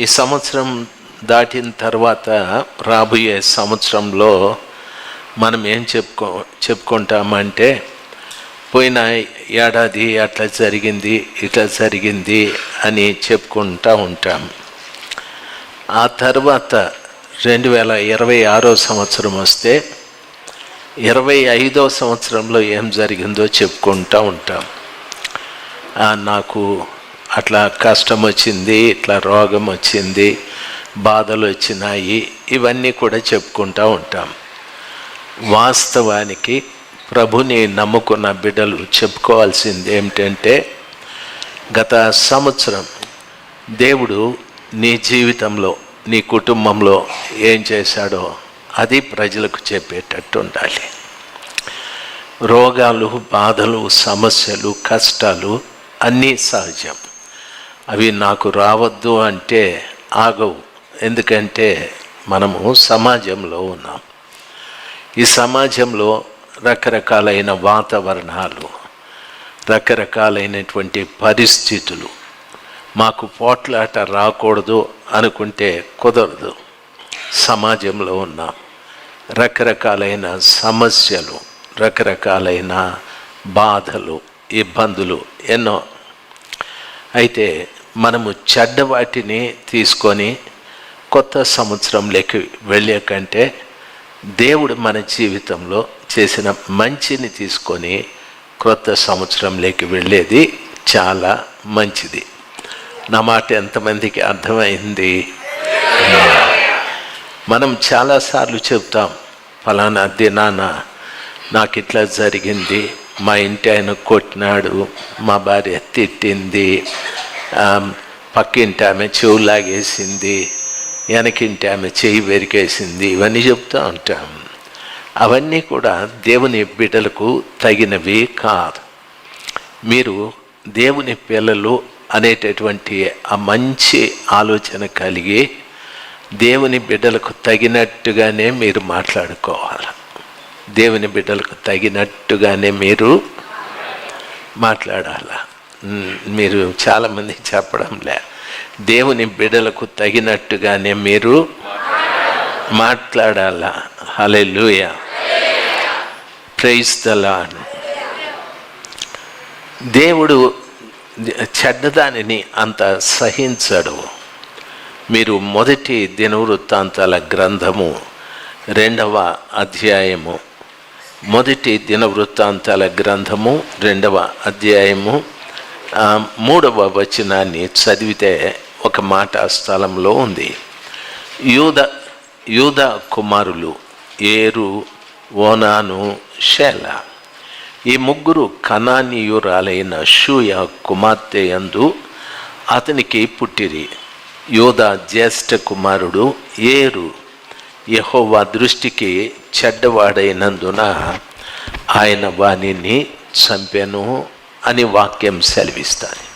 ఈ సంవత్సరం దాటిన తర్వాత రాబోయే సంవత్సరంలో మనం ఏం చెప్పుకో చెప్పుకుంటామంటే పోయిన ఏడాది అట్లా జరిగింది ఇట్లా జరిగింది అని చెప్పుకుంటూ ఉంటాం. ఆ తర్వాత రెండు వేల ఇరవై ఆరో సంవత్సరం వస్తే ఇరవై ఐదో సంవత్సరంలో ఏం జరిగిందో చెప్పుకుంటూ ఉంటాం. నాకు అట్లా కష్టం వచ్చింది ఇట్లా రోగం వచ్చింది బాధలు వచ్చినాయి ఇవన్నీ కూడా చెప్పుకుంటూ ఉంటాం. వాస్తవానికి ప్రభుని నమ్ముకున్న బిడ్డలు చెప్పుకోవాల్సింది ఏమిటంటే గత సంవత్సరం దేవుడు నీ జీవితంలో నీ కుటుంబంలో ఏం చేశాడో అది ప్రజలకు చెప్పేటట్టు ఉండాలి. రోగాలు బాధలు సమస్యలు కష్టాలు అన్నీ సహజం. అవి నాకు రావద్దు అంటే ఆగవు. ఎందుకంటే మనము సమాజంలో ఉన్నాం. ఈ సమాజంలో రకరకాలైన వాతావరణాలు రకరకాలైనటువంటి పరిస్థితులు మాకు పోట్లాట రాకూడదు అనుకుంటే కుదరదు. సమాజంలో ఉన్నాం. రకరకాలైన సమస్యలు రకరకాలైన బాధలు ఇబ్బందులు ఎన్నో అయితే మనము చెడ్డ వాటిని తీసుకొని కొత్త సంవత్సరంలోకి వెళ్ళే కంటే దేవుడు మన జీవితంలో చేసిన మంచిని తీసుకొని క్రొత్త సంవత్సరంలోకి వెళ్ళేది చాలా మంచిది. నా మాట ఎంతమందికి అర్థమైంది? మనం చాలాసార్లు చెప్తాం ఫలానా దినాన నాకు ఇట్లా జరిగింది మా ఇంటి ఆయన కొట్టినాడు మా భార్య తిట్టింది పక్కింటి ఆమె చెవు లాగేసింది వెనకింటి ఆమె చెయ్యి వెరికేసింది ఇవన్నీ చెప్తూ ఉంటాం. అవన్నీ కూడా దేవుని బిడ్డలకు తగినవి కాదు. మీరు దేవుని పిల్లలు అనేటటువంటి ఆ మంచి ఆలోచన కలిగి దేవుని బిడ్డలకు తగినట్టుగానే మీరు మాట్లాడుకోవాలి. దేవుని బిడ్డలకు తగినట్టుగానే మీరు మాట్లాడాల. మీరు చాలామంది చెప్పడం లే దేవుని బిడ్డలకు తగినట్టుగానే మీరు మాట్లాడాలా. హలే లూయ ప్రైజ్ దేవుడు చెడ్డదానిని అంత సహించడు. మీరు మొదటి దినవృత్తాంతాల గ్రంథము రెండవ అధ్యాయము మొదటి దిన వృత్తాంతాల గ్రంథము రెండవ అధ్యాయము మూడవ వచనాన్ని చదివితే ఒక మాట స్థలంలో ఉంది. యూద యూద కుమారులు ఏరు ఓనాను శేల ఈ ముగ్గురు కనానీయురాలైన షూయ కుమార్తె యందు అతనికి పుట్టిరి. యోధ జ్యేష్ఠ కుమారుడు ఏరు యహోవా దృష్టికి చెడ్డవాడైనందున ఆయన వాణిని చంపెను అని వాక్యం సెలవిస్తాను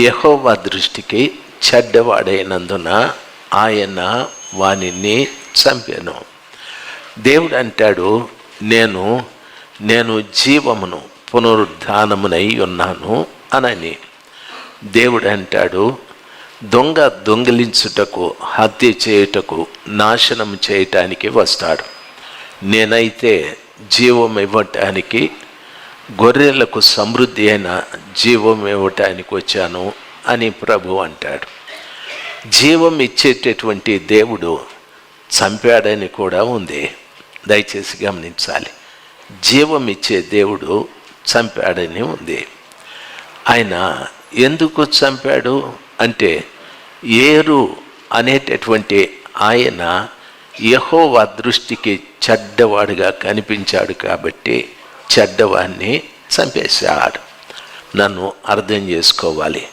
యహోవా దృష్టికి చెడ్డవాడైనందున ఆయన వానిని చంపాను. దేవుడు అంటాడు నేను నేను జీవమును పునరుద్ధానమునై ఉన్నాను అనని. దేవుడు అంటాడు దొంగ దొంగిలించుటకు హత్య చేయుటకు నాశనం చేయటానికి వస్తాడు. నేనైతే జీవం ఇవ్వటానికి గొర్రెలకు సమృద్ధి అయిన జీవం ఇవ్వటానికి వచ్చాను అని ప్రభు అంటాడు. జీవం ఇచ్చేటటువంటి దేవుడు చంపాడని కూడా ఉంది. దయచేసి గమనించాలి. జీవం ఇచ్చే దేవుడు చంపాడని ఉంది. ఆయన ఎందుకు చంపాడు? అంటే ఏరు అనేటటువంటి ఆయన యహోవా దృష్టికి చెడ్డవాడుగా కనిపించాడు కాబట్టి చెడ్డవాడిని చంపేశాడు. నన్ను అర్థం చేసుకోవాలి.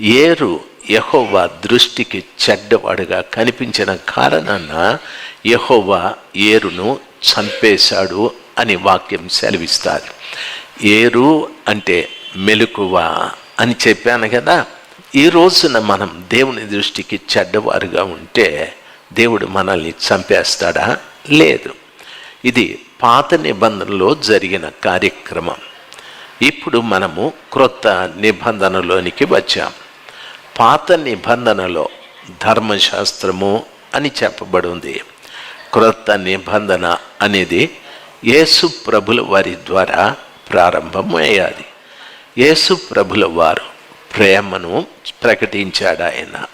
ఏరు యహోవా దృష్టికి చెడ్డవాడుగా కనిపించిన కారణాన యహోవా ఏరును చంపేశాడు అని వాక్యం సెలవిస్తారు ఏరు అంటే మెలకువ అని చెప్పాను కదా? ఈ రోజున మనం దేవుని దృష్టికి చెడ్డవారుగా ఉంటే దేవుడు మనల్ని చంపేస్తాడా? లేదు. ఇది పాత నిబంధనలో జరిగిన కార్యక్రమం. ఇప్పుడు మనము క్రొత్త నిబంధనలోనికి వచ్చాం. పాత నిబంధనలో ధర్మశాస్త్రము అని చెప్పబడింది. క్రొత్త నిబంధన అనేది యేసు ప్రభుల వారి ద్వారా ప్రారంభమయ్యాది. యేసు ప్రభుల వారు ప్రేమను ప్రకటించాడు ఆయన.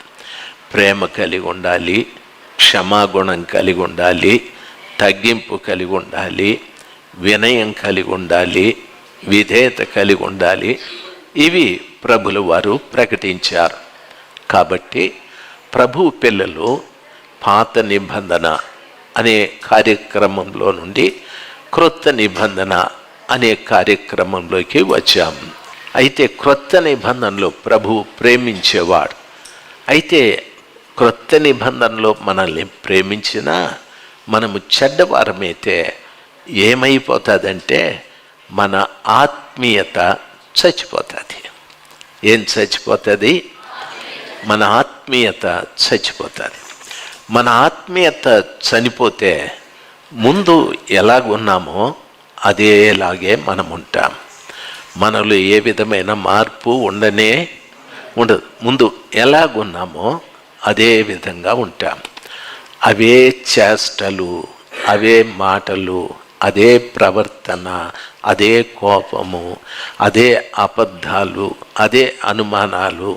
ప్రేమ కలిగి ఉండాలి క్షమాగుణం కలిగి ఉండాలి తగ్గింపు కలిగి ఉండాలి వినయం కలిగి ఉండాలి విధేయత కలిగి ఉండాలి. ఇవి ప్రభులు వారు ప్రకటించారు. కాబట్టి ప్రభు పిల్లలు పాత నిబంధన అనే కార్యక్రమంలో నుండి క్రొత్త నిబంధన అనే కార్యక్రమంలోకి వచ్చాము అయితే క్రొత్త నిబంధనలో ప్రభు ప్రేమించేవాడు. అయితే క్రొత్త నిబంధనలో మనల్ని ప్రేమించినా మనము చెడ్డవారమైతే ఏమైపోతుందంటే మన ఆత్మీయత చచ్చిపోతుంది. ఏం చచ్చిపోతుంది? మన ఆత్మీయత చచ్చిపోతుంది. మన ఆత్మీయత చనిపోతే ముందు ఎలాగున్నామో అదేలాగే మనం ఉంటాం మనలో ఏ విధమైన మార్పు ఉండనే ఉండదు. ముందు ఎలాగున్నామో అదే విధంగా ఉంటాం. అవే చేష్టలు అవే మాటలు అదే ప్రవర్తన అదే కోపము అదే అబద్ధాలు అదే అనుమానాలు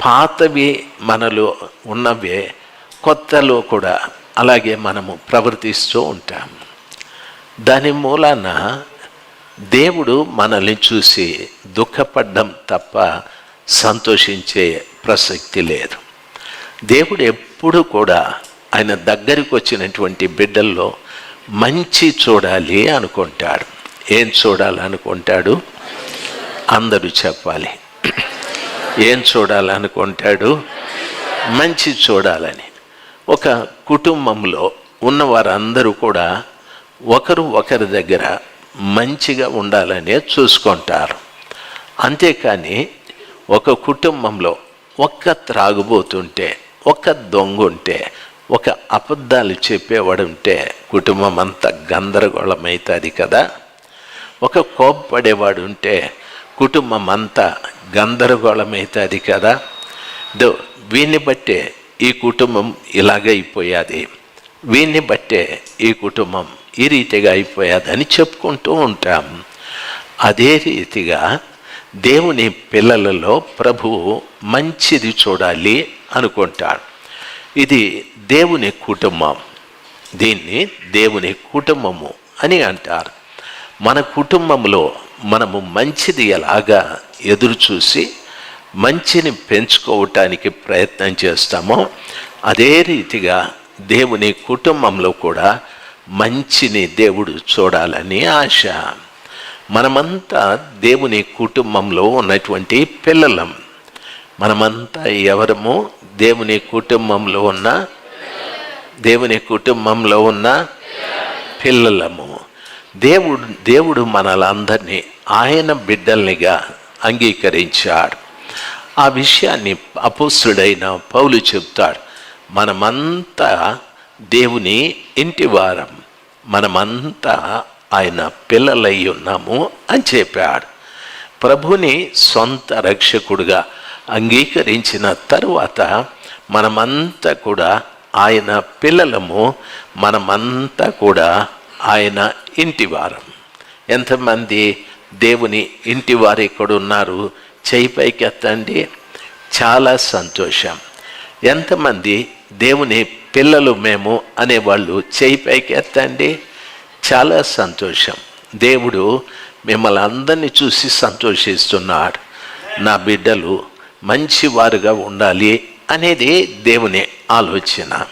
పాతవి మనలో ఉన్నవే కొత్తలో కూడా అలాగే మనము ప్రవర్తిస్తూ ఉంటాం. దాని మూలాన దేవుడు మనల్ని చూసి దుఃఖపడ్డం తప్ప సంతోషించే ప్రసక్తి లేదు. దేవుడు ఎప్పుడు కూడా ఆయన దగ్గరికి వచ్చినటువంటి బిడ్డల్లో మంచి చూడాలి అనుకుంటాడు. ఏం చూడాలనుకుంటాడు అందరూ చెప్పాలి. ఏం చూడాలనుకుంటాడు మంచి చూడాలని. ఒక కుటుంబంలో ఉన్న వారందరూ కూడా ఒకరు ఒకరి దగ్గర మంచిగా ఉండాలనే చూసుకుంటారు. అంతేకాని ఒక కుటుంబంలో ఒక్క త్రాగుబోతుంటే ఒక్క దొంగ ఉంటే ఒక అబద్ధాలు చెప్పేవాడు ఉంటే కుటుంబం అంతా గందరగోళమవుతుంది కదా. ఒక కోప్పడేవాడు ఉంటే కుటుంబం అంతా గందరగోళమవుతుంది కదా. దో వీన్ని బట్టే ఈ కుటుంబం ఇలాగైపోయాది. వీన్ని బట్టే ఈ కుటుంబం ఈ రీతిగా అయిపోయాదని చెప్పుకుంటూ ఉంటాం. అదే రీతిగా దేవుని పిల్లలలో ప్రభువు మంచిది చూడాలి అనుకుంటాడు. ఇది దేవుని కుటుంబం. దీన్ని దేవుని కుటుంబము అని అంటారు. మన కుటుంబంలో మనము మంచిది ఎలాగా ఎదురు చూసి మంచిని పెంచుకోవటానికి ప్రయత్నం చేస్తామో అదే రీతిగా దేవుని కుటుంబంలో కూడా మంచిని దేవుడు చూడాలని ఆశ. మనమంతా దేవుని కుటుంబంలో ఉన్నటువంటి పిల్లలం. మనమంతా ఎవరము? దేవుని కుటుంబంలో ఉన్న దేవుని కుటుంబంలో ఉన్న పిల్లలము. దేవుడు దేవుడు మనలందరినీ ఆయన బిడ్డల్నిగా అంగీకరించాడు. ఆ విషయాన్ని అపుస్తుడైన పౌలు చెప్తాడు. మనమంతా దేవుని ఇంటి వారం. మనమంతా ఆయన పిల్లలై ఉన్నాము అని చెప్పాడు. ప్రభుని సొంత రక్షకుడుగా అంగీకరించిన తరువాత మనమంతా కూడా ఆయన పిల్లలము మనమంతా కూడా ఆయన ఇంటివారం. ఎంతమంది దేవుని ఇంటివారు ఇక్కడ ఉన్నారు చేయి పైకెత్తండి. చాలా సంతోషం. ఎంతమంది దేవుని పిల్లలు మేము అనేవాళ్ళు చేయి పైకి ఎత్తండి. చాలా సంతోషం. దేవుడు మిమ్మల్ని అందరినీ చూసి సంతోషిస్తున్నాడు. నా బిడ్డలు మంచివారుగా ఉండాలి అనేది దేవుని ఆలోచన.